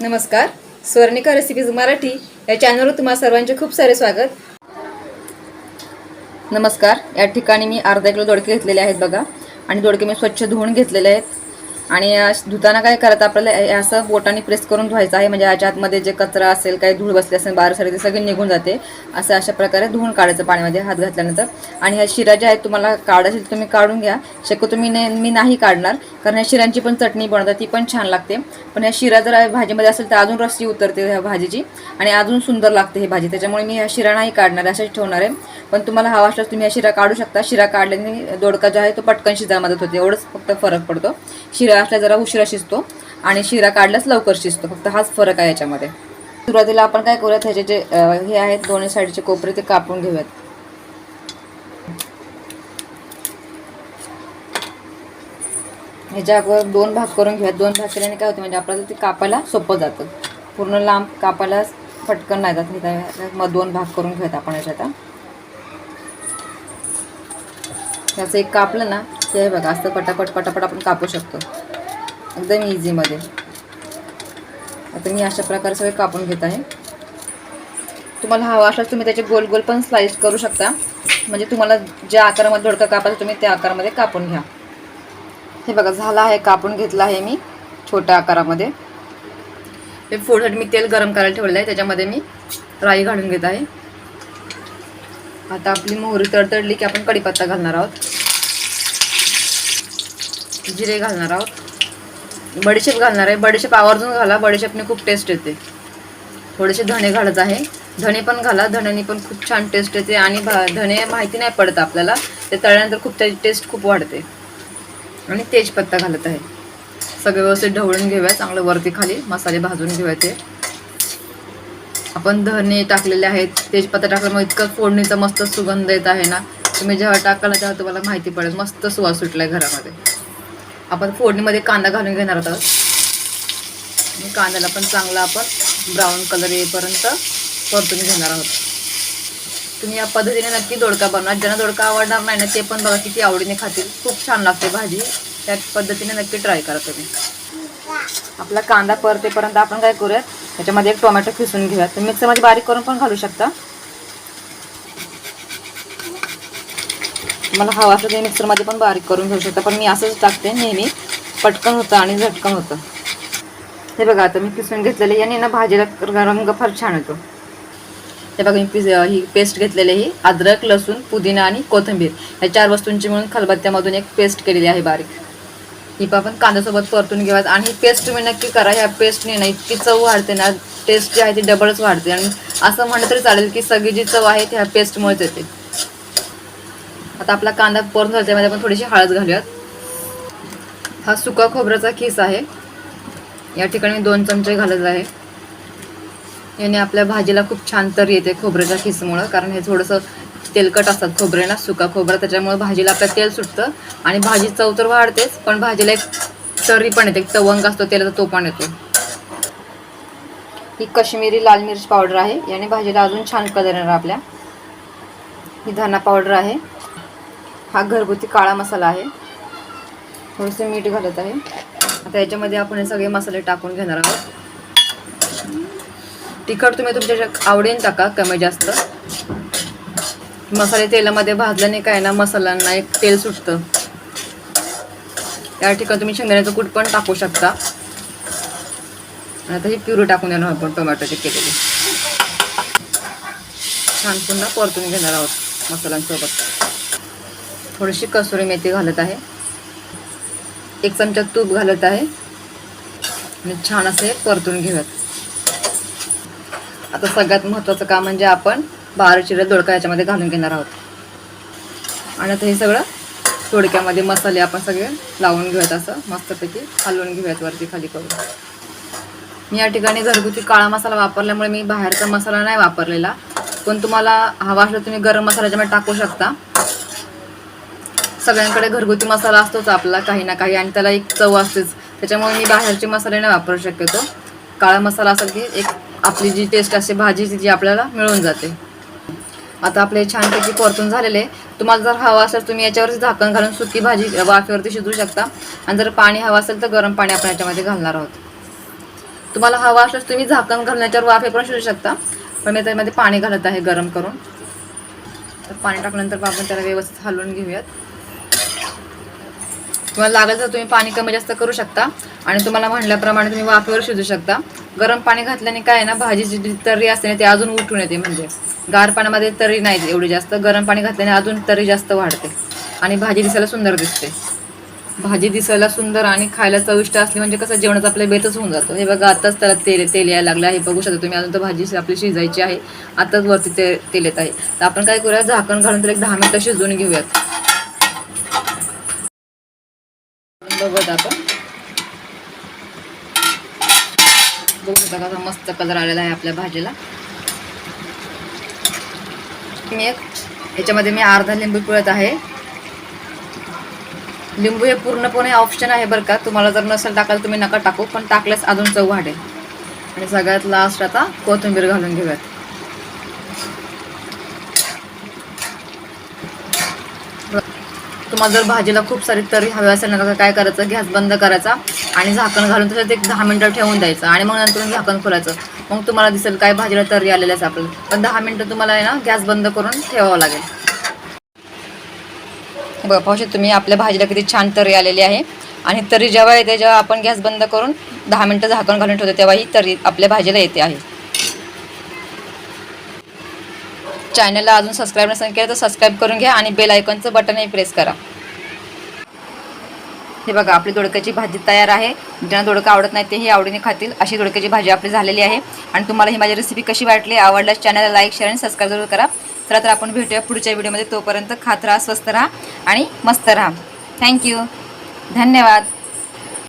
नमस्कार. स्वर्णिका रेसिपीज मराठी या चॅनलवर तुम्हाला सर्वांचे खूप सारे स्वागत. नमस्कार. या ठिकाणी मी अर्धा किलो दोडके घेतलेले आहेत बघा. आणि दोडके मी स्वच्छ धुवून घेतलेले आहेत. आणि धुताना काय करत आपल्याला असं बोटाने प्रेस करून धुवायचं आहे. म्हणजे याच्या आतमध्ये जे कचरा असेल काही धूळ बसली असेल बारीक ते सगळे निघून जाते. असं अशा प्रकारे धुवून काढायचं पाण्यामध्ये हात घातल्यानंतर. आणि ह्या शिरा ज्या आहेत तुम्हाला काढायचे तुम्ही काढून घ्या. शक्यतो तुम्ही ने मी नाही काढणार. कारण ह्या शिरांची पण चटणी बनवतात ती पण छान लागते. पण ह्या शिरा जर भाजीमध्ये असेल तर अजून रस्सी उतरते ह्या भाजीची. आणि अजून सुंदर लागते ही भाजी. त्याच्यामुळे मी ह्या शिरा नाही काढणार अशाच ठेवणार आहे. पण तुम्हाला हवा असल्यास तुम्ही ह्या शिरा काढू शकता. शिरा काढल्याने दोडका जो आहे तो पटकन शिजा मदत होते. एवढंच फक्त फरक पडतो. शिरा असला जरा उशिरा शिजतो आणि शिरा काढल्यास लवकर शिजतो. फक्त हाच फरक आहे याच्यामध्ये. सुरुवातीला आपण काय करूयात ह्याचे जे हे आहेत दोन्ही साईडचे कोपरे ते कापून घेऊयात. ह्याच्या अगोदर दोन भाग करून घेऊयात. दोन भाग केल्याने काय होतं म्हणजे आपल्याला ते कापायला सोपं जातं. पूर्ण लांब कापायला फटकन नाही जात. मग दोन भाग करून घेऊयात आपण याच्यात त्याचं एक कापलं ना ते हे बघा असं पटापट पटापट आपण कापू शकतो. एकदम इझीमध्ये आता मी अशा प्रकारे सगळे कापून घेत आहे. तुम्हाला हवा असल्यास तुम्ही त्याचे गोल गोल पण स्लाइस करू शकता. म्हणजे तुम्हाला ज्या आकारामध्ये दोडका कापायचा तुम्ही त्या आकारामध्ये कापून घ्या. हे बघा झालं आहे कापून घेतलं आहे मी छोट्या आकारामध्ये. हे फोडसाठी मी तेल गरम करायला ठेवलं आहे त्याच्यामध्ये मी राई घालून घेत आहे. आता आपली मोहरी तडतडली की आपण कढीपत्ता घालणार आहोत. जिरे घालणार आहोत. बडीशेप घालणार आहे. बडीशेप आवर्जून घाला. बडीशेपने खूप टेस्ट येते. थोडेसे धणे घालत आहे. धणे पण घाला. धण्याने पण खूप छान टेस्ट येते आणि भा धणे माहिती नाही पडत आपल्याला. ते तळल्यानंतर खूप त्याची टेस्ट खूप वाढते. आणि तेजपत्ता घालत आहे. सगळे व्यवस्थित ढवळून घेऊया. चांगलं वरती खाली मसाले भाजून घेऊया ते. आपण धने टाकलेले आहेत. तेजपत्ता टाकल्यामुळे इतकं फोडणीचा मस्त सुगंध येत आहे ना. तुम्ही जेव्हा टाकाल तेव्हा तुम्हाला माहिती पडेल. मस्त सुवास आहे घरामध्ये. आपण फोडणीमध्ये कांदा घालून घेणार आहोत. आणि कांद्याला पण चांगला आपण ब्राऊन कलर येईपर्यंत परतून घेणार आहोत. तुम्ही या पद्धतीने नक्की दोडका बनवा. ज्यांना दोडका आवडणार नाही ना ते पण बघा किती आवडीने खातील. खूप छान लागते भाजी. त्या पद्धतीने नक्की ट्राय करा तुम्ही. आपला कांदा परतेपर्यंत आपण काय करूयात? त्याच्यामध्ये एक टोमॅटो खिसून घेऊयात. तुम्ही मिक्सरमध्ये बारीक करून पण घालू शकता. मला हवा असं ते मिक्सरमध्ये पण बारीक करून घेऊ शकता. पण मी असंच टाकते नेहमी. पटकन होतं आणि झटकन होतं. हे बघा आता मी किसून घेतलेले याने ना भाजीला रंग फार छान येतो हे बघा मी पिस ही पेस्ट घेतलेली ही अद्रक लसूण पुदिना आणि कोथिंबीर. या चार वस्तूंची मिळून खलबत्त्यामधून एक पेस्ट केलेली आहे बारीक. ही पण आपण कांद्यासोबत परतून घेऊयात. आणि ही पेस्ट तुम्ही नक्की करा. ह्या पेस्टने ना इतकी चव वाढते ना. टेस्ट जी आहे ती डबलच वाढते. आणि असं म्हणलं तरी चालेल की सगळी जी चव आहे ती ह्या पेस्टमुळेच येते. आता आपला कांदा परत झाला त्यामध्ये आपण थोडीशी हळद घालूयात. हा सुका खोबऱ्याचा खीस आहे. या ठिकाणी दोन चमचे घालत आहे. याने आपल्या भाजीला खूप छान तर येते खोबऱ्याच्या खिसमुळं कारण हे थोडंसं तेलकट असतात खोबरे ना सुका खोबरं त्याच्यामुळे भाजीला आपलं तेल सुटतं. आणि भाजी चव तर वाढतेच पण भाजीला एक तरी पण येते एक तवंग असतो तेलाचा तो पण येतो. ही कश्मीरी लाल मिर्च पावडर आहे. याने भाजीला अजून छान कलर येणार आपल्या. ही धना पावडर आहे. हा घरगुती काळा मसाला आहे. थोडेसे मीठ घालत आहे. आता याच्यामध्ये आपण हे सगळे मसाले टाकून घेणार आहोत. तिखट तुम्ही तुमच्या आवडीने टाका कमी जास्त. मसाले तेलामध्ये भाजल्याने काय ना मसाल्यांना एक तेल सुटतं. त्या ठिकाणी तुम्ही शेंगदाण्याचं कूट पण टाकू शकता. आणि आता ही प्युरी टाकून देणार आपण टोमॅटोची केलेली. छान पुन्हा परतून घेणार आहोत मसाल्यांसोबत. थोडीशी कसुरी मेथी घालत आहे. एक चमचा तूप घालत आहे. आणि छान असे परतून घेऊयात. आता सगळ्यात महत्त्वाचं काम म्हणजे आपण बारा चिरे दोडका याच्यामध्ये घालून घेणार आहोत. आणि आता हे सगळं दोडक्यामध्ये मसाले आपण सगळे लावून घेऊयात असं. मस्तपैकी हलवून घेऊयात वरती खाली करून. मी या ठिकाणी घरगुती काळा मसाला वापरल्यामुळे मी बाहेरचा मसाला नाही वापरलेला. पण तुम्हाला हवा असला तुम्ही गरम मसाला याच्यामध्ये टाकू शकता. सगळ्यांकडे घरगुती मसाला असतोच आपला काही ना काही आणि त्याला एक चव असतेच. त्याच्यामुळे मी बाहेरचे मसाले नाही वापरू शक्यतो. काळा मसाला असेल की एक आपली जी टेस्ट असते भाजीची जी आपल्याला मिळून जाते. आता आपले छानपैकी परतून झालेले. तुम्हाला जर हवा असेल तुम्ही याच्यावरती झाकण घालून सुकी भाजी वाफेवरती शिजवू शकता. आणि जर पाणी हवं असेल तर गरम पाणी आपण याच्यामध्ये घालणार आहोत. तुम्हाला हवा असल्यास तुम्ही झाकण घालण्याच्यावर वाफे पण शिजू शकता. पण मी त्यामध्ये पाणी घालत आहे गरम करून. तर पाणी टाकल्यानंतर आपण त्याला व्यवस्थित हलवून घेऊयात. तुम्हाला लागेल तर तुम्ही पाणी कमी जास्त करू शकता. आणि तुम्हाला म्हणल्याप्रमाणे तुम्ही वाफेवर शिजू शकता. गरम पाणी घातल्याने काय आहे ना भाजीची जी तर्री असते ना ती अजून उठून येते. म्हणजे गार पाण्यामध्ये तरी नाही एवढी जास्त. गरम पाणी घातल्याने अजून तरी जास्त वाढते. आणि भाजी दिसायला सुंदर दिसते. भाजी दिसायला सुंदर आणि खायला चविष्ट असली म्हणजे कसं जेवणाचा आपल्या बेतच होऊन जातो. हे बघा आताच त्याला तेल तेल यायला लागलं आहे. बघू शकता तुम्ही अजून तर भाजी आपली शिजायची आहे. आताच वरती ते तेल येत आहे. तर आपण काय करूया झाकण घालून तर एक दहा मिनटं शिजवून घेऊयात. बघत आपण. बघू शकता कसा मस्त कलर आलेला आहे आपल्या भाजीला. मी एक याच्यामध्ये मी अर्धा लिंबू पिळत आहे. लिंबू हे पूर्णपणे ऑप्शन आहे बरं का. तुम्हाला जर नसेल टाकायला तुम्ही नका टाकू पण टाकल्यास अजून चव वाढेल. आणि सगळ्यात लास्ट आता कोथिंबीर घालून घेऊयात. तुम्हाला जर भाजीला खूप सारी तरी हवी असेल ना काय करायचं? गॅस बंद करायचा आणि झाकण घालून तसंच एक दहा मिनटं ठेवून द्यायचं आणि मग नंतर झाकण खोलायचं. मग तुम्हाला दिसेल काय भाजीला तरी आलेल्याच आपल्याला. पण दहा मिनटं तुम्हाला आहे ना गॅस बंद करून ठेवावं लागेल. बघा पाहू तुम्ही आपल्या भाजीला किती छान तरी आलेली आहे. आणि तरी जेव्हा येते जेव्हा आपण गॅस बंद करून दहा मिनटं झाकण घालून ठेवतो तेव्हा ही तरी आपल्या भाजीला येते आहे. चॅनलला अजून सबस्क्राईब नसेल केलं तर सबस्क्राईब करून घ्या आणि बेल आयकॉनचं बटनही प्रेस करा. हे बघा आपली दोडक्याची भाजी तयार आहे. ज्यांना दोडकं आवडत नाही तेही आवडीने खातील. अशी दोडक्याची भाजी आपली झालेली आहे. आणि तुम्हाला ही माझी रेसिपी कशी वाटली आवडल्यास चॅनलला लाईक शेअर आणि सबस्क्राईब जरूर करा. तर तर आपण भेटूया पुढच्या व्हिडिओमध्ये तोपर्यंत खात राहा स्वस्त राहा आणि मस्त राहा. थँक्यू धन्यवाद.